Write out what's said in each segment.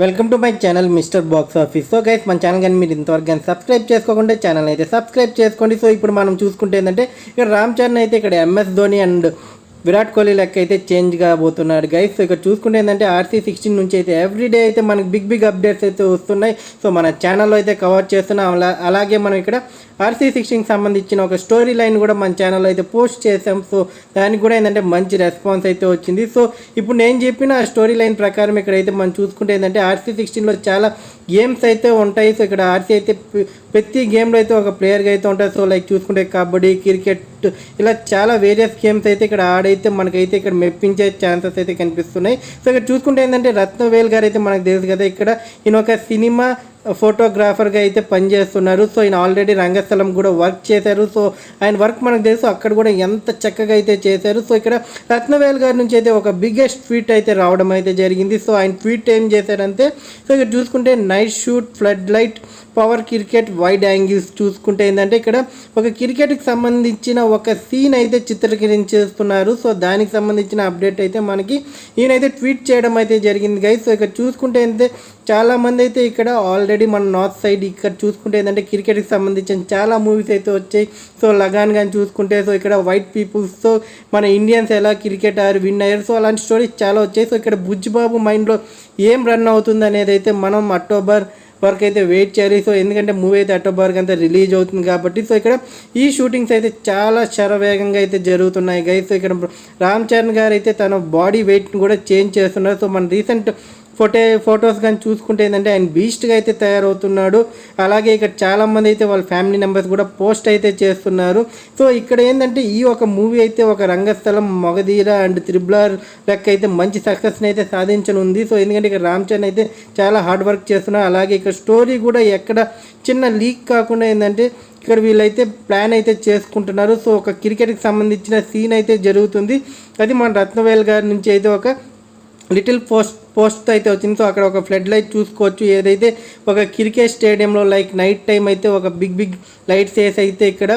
Welcome to my channel mister box office. So guys మన channel కానీ మీరు ఇంతవరకు కానీ సబ్స్క్రైబ్ చేసుకోకుండా ఛానల్ అయితే సబ్స్క్రైబ్ చేసుకోండి. సో ఇప్పుడు మనం చూసుకుంటే ఏంటంటే ఇక్కడ రామ్ చరణ్ అయితే ఇక్కడ ఎంఎస్ ధోని అండ్ విరాట్ కోహ్లీ లెక్క అయితే చేంజ్ కాబోతున్నాడు గైస్ ఇక్కడ చూసుకుంటే ఏంటంటే ఆర్సీ సిక్స్టీన్ నుంచి అయితే ఎవ్రీడే అయితే మనకి బిగ్ బిగ్ అప్డేట్స్ అయితే వస్తున్నాయి. సో మన ఛానల్లో అయితే కవర్ చేస్తున్నాం. అలాగే మనం ఇక్కడ ఆర్సీ సిక్స్టీన్కి సంబంధించిన ఒక స్టోరీ లైన్ కూడా మన ఛానల్లో అయితే పోస్ట్ చేసాం సో దానికి కూడా ఏంటంటే మంచి రెస్పాన్స్ అయితే వచ్చింది. సో ఇప్పుడు నేను చెప్పిన ఆ స్టోరీ లైన్ ప్రకారం ఇక్కడైతే మనం చూసుకుంటే ఏంటంటే ఆర్సీ సిక్స్టీన్లో చాలా గేమ్స్ అయితే ఉంటాయి. సో ఇక్కడ ఆర్సీ అయితే ప్రతి గేమ్లో అయితే ఒక ప్లేయర్గా అయితే ఉంటాయి సో లైక్ చూసుకుంటే కబడ్డీ క్రికెట్ ఇలా చాలా వేరియస్ గేమ్స్ అయితే ఇక్కడ ఆడైతే మనకైతే ఇక్కడ మెప్పించే ఛాన్సెస్ అయితే కనిపిస్తున్నాయి. సో ఇక్కడ చూసుకుంటే ఏంటంటే రత్నవేల్ గారు అయితే మనకు తెలుసు కదా ఇక్కడ ఈయన ఒక సినిమా ఫోటోగ్రాఫర్గా అయితే పనిచేస్తున్నారు. సో ఆయన ఆల్రెడీ రంగస్థలం కూడా వర్క్ చేశారు. సో ఆయన వర్క్ మనకు తెలుసు అక్కడ కూడా ఎంత చక్కగా అయితే చేశారు. సో ఇక్కడ రత్నవేల్ గారి నుంచి అయితే ఒక బిగ్గెస్ట్ ట్వీట్ అయితే రావడం అయితే జరిగింది. సో ఆయన ట్వీట్ ఏం చేశారంటే సో ఇక్కడ చూసుకుంటే night shoot flood light power cricket wide angles చూసుకుంటే ఏంటంటే ఇక్కడ ఒక క్రికెట్కి సంబంధించిన ఒక సీన్ అయితే చిత్రీకరించేస్తున్నారు. సో దానికి సంబంధించిన అప్డేట్ అయితే మనకి ఈయనైతే ట్వీట్ చేయడం అయితే జరిగింది. గైస్ సో ఇక్కడ చూసుకుంటే అయితే చాలా మంది అయితే ఇక్కడ ఆల్రెడీ మన నార్త్ సైడ్ ఇక్కడ చూసుకుంటే ఏంటంటే క్రికెట్కి సంబంధించిన చాలా మూవీస్ అయితే వచ్చాయి. సో లగాన్ కానీ చూసుకుంటే సో ఇక్కడ వైట్ పీపుల్స్తో మన ఇండియన్స్ ఎలా క్రికెట్ ఆర్ విన్ అయ్యారు. సో అలాంటి స్టోరీస్ చాలా వచ్చాయి. సో ఇక్కడ బుజ్జిబాబు మైండ్లో ఏం రన్ అవుతుంది అనేది అయితే మనం అక్టోబర్ వరకు అయితే వెయిట్ చేయాలి. సో ఎందుకంటే మూవీ అయితే అక్టోబర్కి అంతా రిలీజ్ అవుతుంది కాబట్టి సో ఇక్కడ ఈ షూటింగ్స్ అయితే చాలా శరవేగంగా అయితే జరుగుతున్నాయి. గైస్ సో ఇక్కడ రామ్ చరణ్ గారు అయితే తన బాడీ వెయిట్ని కూడా చేంజ్ చేస్తున్నారు. సో మన రీసెంట్ ఫోటో ఫొటోస్ కానీ చూసుకుంటే ఏంటంటే ఆయన బీస్ట్గా అయితే తయారవుతున్నాడు. అలాగే ఇక్కడ చాలామంది అయితే వాళ్ళ ఫ్యామిలీ మెంబర్స్ కూడా పోస్ట్ అయితే చేస్తున్నారు. సో ఇక్కడ ఏంటంటే ఈ ఒక మూవీ అయితే ఒక రంగస్థలం మగధీర అండ్ త్రిబులర్ లెక్క అయితే మంచి సక్సెస్ని అయితే సాధించనుంది. సో ఎందుకంటే ఇక్కడ రామ్ చరణ్ అయితే చాలా హార్డ్ వర్క్ చేస్తున్నారు. అలాగే ఇక్కడ స్టోరీ కూడా ఎక్కడ చిన్న లీక్ కాకుండా ఏంటంటే ఇక్కడ వీళ్ళైతే ప్లాన్ అయితే చేసుకుంటున్నారు. సో ఒక క్రికెట్కి సంబంధించిన సీన్ అయితే జరుగుతుంది. అది మన రత్నవేల్ గారి నుంచి అయితే ఒక లిటిల్ పోస్ట్ పోస్ట్ అయితే వచ్చింది. సో అక్కడ ఒక ఫ్లడ్ లైట్ చూసుకోవచ్చు. ఏదైతే ఒక క్రికెట్ స్టేడియంలో లైక్ నైట్ టైం అయితే ఒక బిగ్ బిగ్ లైట్స్ వేసి అయితే ఇక్కడ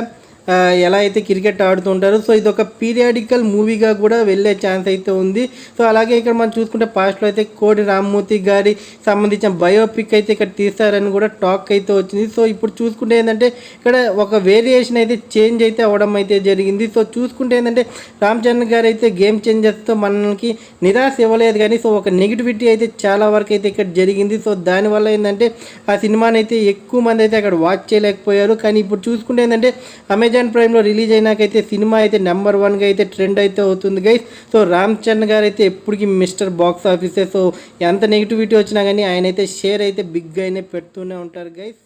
ఎలా అయితే క్రికెట్ ఆడుతుంటారు సో ఇది ఒక పీరియాడికల్ మూవీగా కూడా వెళ్ళే ఛాన్స్ అయితే ఉంది. సో అలాగే ఇక్కడ మనం చూసుకుంటే పాస్ట్లో అయితే కోడి రామ్మూర్తి గారి సంబంధించిన బయోపిక్ అయితే ఇక్కడ తీస్తారని కూడా టాక్ అయితే వచ్చింది. సో ఇప్పుడు చూసుకుంటే ఏంటంటే ఇక్కడ ఒక వేరియేషన్ అయితే చేంజ్ అయితే అవ్వడం అయితే జరిగింది. సో చూసుకుంటే ఏంటంటే రామ్ చరణ్ గారు అయితే గేమ్ చేంజర్స్తో మనకి నిరాశ ఇవ్వలేదు కానీ సో ఒక నెగిటివిటీ అయితే చాలా వరకు అయితే ఇక్కడ జరిగింది. సో దానివల్ల ఏంటంటే ఆ సినిమాని అయితే ఎక్కువ మంది అయితే అక్కడ వాచ్ చేయలేకపోయారు. కానీ ఇప్పుడు చూసుకుంటే ఏంటంటే అమెజాన్ అమెజాన్ ప్రైమ్లో రిలీజ్ అయినాకైతే సినిమా అయితే నెంబర్ వన్గా అయితే ట్రెండ్ అయితే అవుతుంది గైస్ సో రామ్ చరణ్ గారు అయితే ఎప్పటికీ మిస్టర్ బాక్స్ ఆఫీసే సో ఎంత నెగిటివిటీ వచ్చినా కానీ ఆయన అయితే షేర్ అయితే బిగ్గా అయినా పెడుతూనే ఉంటారు గైస్